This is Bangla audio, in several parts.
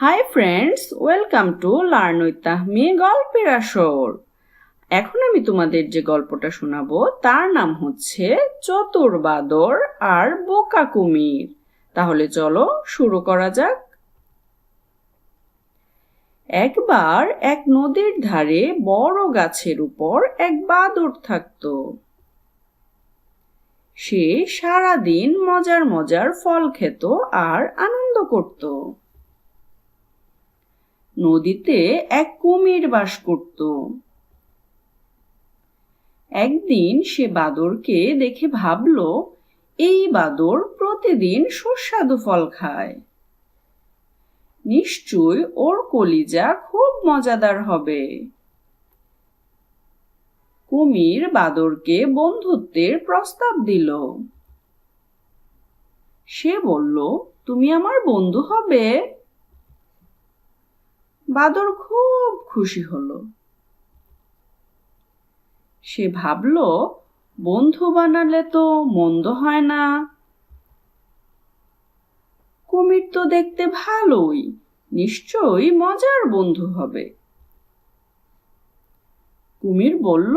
Hi friends welcome to learn with Tahmi গল্পের আসর। এখন আমি তোমাদের যে গল্পটা শোনাবো, তার নাম হচ্ছে চতুর বাদর আর বোকা কুমির। তাহলে চলো শুরু করা যাক। একবার এক নদীর ধারে বড় গাছের উপর এক বাদর থাকতো। সে সারাদিন মজার মজার ফল খেত আর আনন্দ করত। নদীতে এক কুমির বাস করত। একদিন সে বাদরকে দেখে ভাবল, এই বাদর প্রতিদিন সুস্বাদু ফল খায়। নিশ্চয় ওর কলিজা খুব মজাদার হবে। কুমির বাদরকে বন্ধুত্বের প্রস্তাব দিল। সে বলল, তুমি আমার বন্ধু হবে? বাদর খুব খুশি হলো। সে ভাবল, বন্ধু বানালে তো মন্দ হয় না। কুমির তো দেখতে ভালোই, নিশ্চয়ই মজার বন্ধু হবে। কুমির বলল,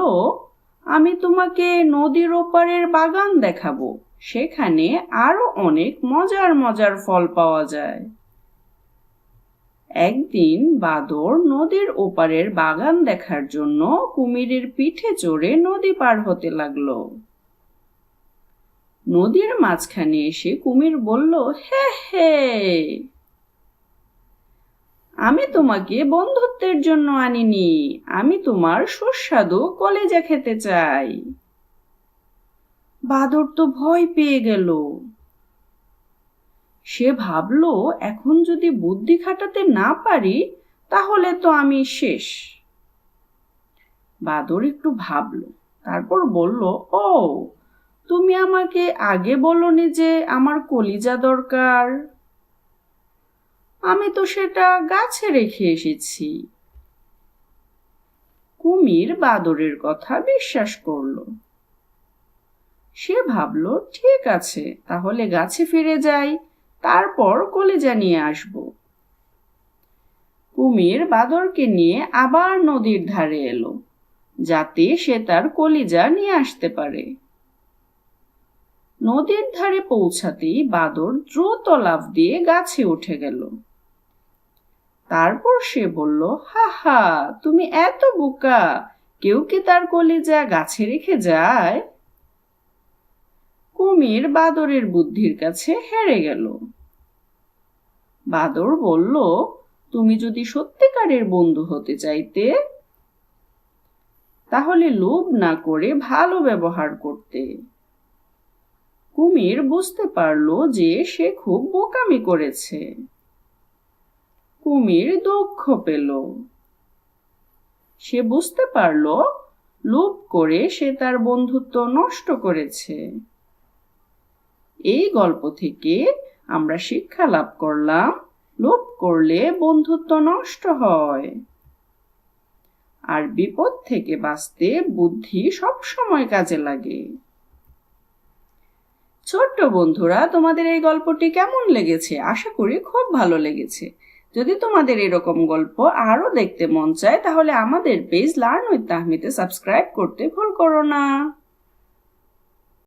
আমি তোমাকে নদীর ওপারের বাগান দেখাবো, সেখানে আরও অনেক মজার মজার ফল পাওয়া যায়। একদিন বাদর নদীর ওপারের বাগান দেখার জন্য কুমিরের পিঠে চড়ে নদী পার হতে লাগল। নদীর মাঝখানে এসে কুমির বলল, হে হে! আমি তোমাকে বন্ধুত্বের জন্য আনিনি। আমি তোমার সুস্বাদু কলেজা খেতে চাই। বাদর তো ভয় পেয়ে গেল। সে ভাবল, এখন যদি বুদ্ধি খাটাতে না পারি, তাহলে তো আমি শেষ। বাদর একটু ভাবল, তারপর বলল, ও, তুমি আমাকে আগে বলনি যে আমার কলিজা দরকার? আমি তো সেটা গাছে রেখে এসেছি। কুমির বাদরের কথা বিশ্বাস করল। সে ভাবল, ঠিক আছে, তাহলে গাছে ফিরে যাই। তারপর কলিজা নিয়ে আসব। কুমির বাদরকে নিয়ে আবার নদীর ধারে এলো, যাতে সে তার কলিজা নিয়ে আসতে পারে। নদীর ধারে পৌঁছাতেই বাদর দ্রুত লাফ দিয়ে গাছে উঠে গেল। তারপর সে বলল, হা হা, তুমি এত বোকা, কেউ কি তার কলিজা গাছে রেখে যায়? কুমির বাদরের বুদ্ধির কাছে হেরে গেল। বাদর বলল, তুমি যদি সত্যিকারের বন্ধু হতে চাইতে, তাহলে লোভ না করে ভালো ব্যবহার করতে। কুমির বুঝতে পারল যে সে খুব বোকামি করেছে। কুমির দুঃখ পেল। সে বুঝতে পারল, লোভ করে সে তার বন্ধুত্ব নষ্ট করেছে। এই গল্প থেকে আমরা শিক্ষা লাভ করলাম, লোভ করলে বন্ধুত্ব নষ্ট হয়। আর বিপদ থেকে বাঁচতে বুদ্ধি সব সময় কাজে লাগে। ছোট্ট বন্ধুরা, তোমাদের এই গল্পটি কেমন লেগেছে? আশা করি খুব ভালো লেগেছে। যদি তোমাদের এরকম গল্প আরও দেখতে মন চায়, তাহলে আমাদের পেজ লার্ন উইথ তাহমিতে সাবস্ক্রাইব করতে ভুল করো না।